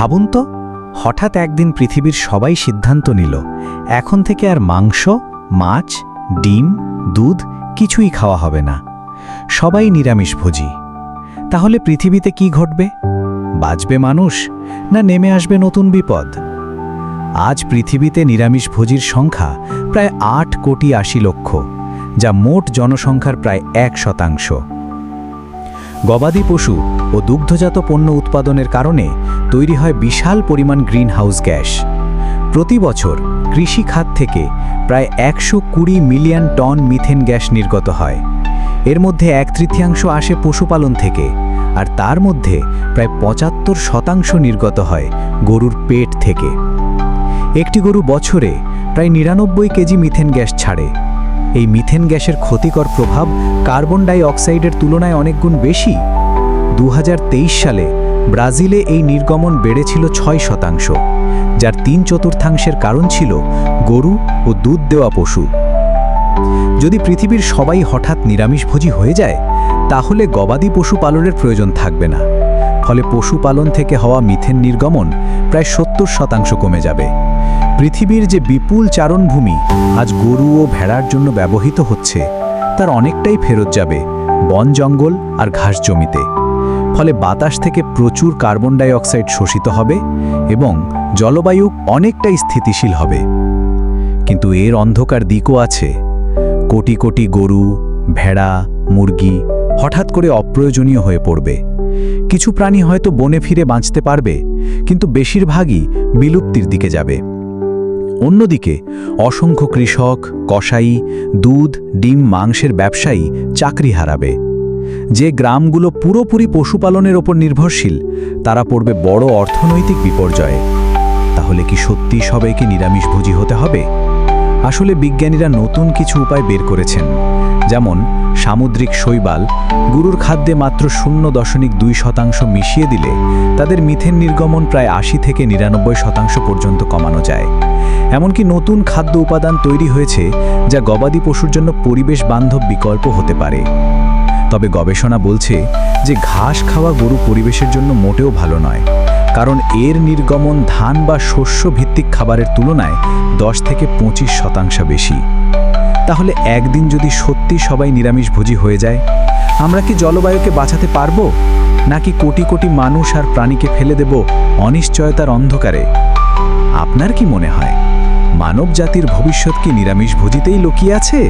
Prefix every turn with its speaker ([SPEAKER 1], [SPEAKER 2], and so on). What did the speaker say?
[SPEAKER 1] ভাবুন তো, হঠাৎ একদিন পৃথিবীর সবাই সিদ্ধান্ত নিল, এখন থেকে আর মাংস, মাছ, ডিম, দুধ কিছুই খাওয়া হবে না। সবাই নিরামিষভোজী তাহলে পৃথিবীতে কি ঘটবে? বাঁচবে মানুষ না নেমে আসবে নতুন বিপদ? আজ পৃথিবীতে নিরামিষভোজীর সংখ্যা প্রায় আট কোটি আশি লক্ষ, যা মোট জনসংখ্যার প্রায় এক শতাংশ। গবাদি পশু ও দুগ্ধজাত পণ্য উৎপাদনের কারণে তৈরি হয় বিশাল পরিমাণ গ্রিনহাউস গ্যাস। প্রতি বছর কৃষি খাত থেকে প্রায় একশো কুড়ি মিলিয়ন টন মিথেন গ্যাস নির্গত হয়। এর মধ্যে এক তৃতীয়াংশ আসে পশুপালন থেকে, আর তার মধ্যে প্রায় পঁচাত্তর শতাংশ নির্গত হয় গরুর পেট থেকে। একটি গরু বছরে প্রায় নিরানব্বই কেজি মিথেন গ্যাস ছাড়ে। এই মিথেন গ্যাসের ক্ষতিকর প্রভাব কার্বন ডাই অক্সাইডের তুলনায় অনেক গুণ বেশি। দু হাজার তেইশ সালে ব্রাজিলে এই নির্গমন বেড়েছিল ছয় শতাংশ, যার তিন চতুর্থাংশের কারণ ছিল গরু ও দুধ দেওয়া পশু। যদি পৃথিবীর সবাই হঠাৎ নিরামিষভোজী হয়ে যায়, তাহলে গবাদি পশুপালনের প্রয়োজন থাকবে না। ফলে পশুপালন থেকে হওয়া মিথেন নির্গমন প্রায় সত্তর শতাংশ কমে যাবে। পৃথিবীর যে বিপুল চারণভূমি আজ গরু ও ভেড়ার জন্য ব্যবহৃত হচ্ছে, তার অনেকটাই ফেরত যাবে বন জঙ্গল আর ঘাস জমিতে। ফলে বাতাস থেকে প্রচুর কার্বন ডাই অক্সাইড শোষিত হবে এবং জলবায়ু অনেকটাই স্থিতিশীল হবে। কিন্তু এর অন্ধকার দিকও আছে। কোটি কোটি গরু, ভেড়া, মুরগি হঠাৎ করে অপ্রয়োজনীয় হয়ে পড়বে। কিছু প্রাণী হয়তো বনে ফিরে বাঁচতে পারবে, কিন্তু বেশিরভাগই বিলুপ্তির দিকে যাবে। অন্যদিকে, অসংখ্য কৃষক, কসাই, দুধ, ডিম, মাংসের ব্যবসায়ী চাকরি হারাবে। যে গ্রামগুলো পুরোপুরি পশুপালনের ওপর নির্ভরশীল, তারা পড়বে বড় অর্থনৈতিক বিপর্যয়ে। তাহলে কি সত্যি সবাইকে নিরামিষভোজী হতে হবে? আসলে বিজ্ঞানীরা নতুন কিছু উপায় বের করেছেন। যেমন, সামুদ্রিক শৈবাল গুরুর খাদ্যে মাত্র শূন্য দশমিক দুই শতাংশ মিশিয়ে দিলে তাদের মিথেন নির্গমন প্রায় আশি থেকে নিরানব্বই শতাংশ পর্যন্ত কমানো যায়। এমনকি নতুন খাদ্য উপাদান তৈরি হয়েছে যা গবাদি পশুর জন্য পরিবেশ বান্ধব বিকল্প হতে পারে। তবে গবেষণা বলছে যে ঘাস খাওয়া গরু পরিবেশের জন্য মোটেও ভালো নয়। কারণ এর নির্গমন ধান বা শস্য ভিত্তিক খাবারের তুলনায় দশ থেকে পঁচিশ শতাংশ বেশি। তাহলে একদিন যদি সত্যি সবাই নিরামিষভোজী হয়ে যায়, আমরা কি জলবায়ুকে বাঁচাতে পারব? নাকি কোটি কোটি মানুষ আর প্রাণীকে ফেলে দেব অনিশ্চয়তার অন্ধকারে? আপনার কি মনে হয়? মানব জাতির ভবিষ্যৎ কি নিরামিষভোজিতেই লুকিয়ে আছে?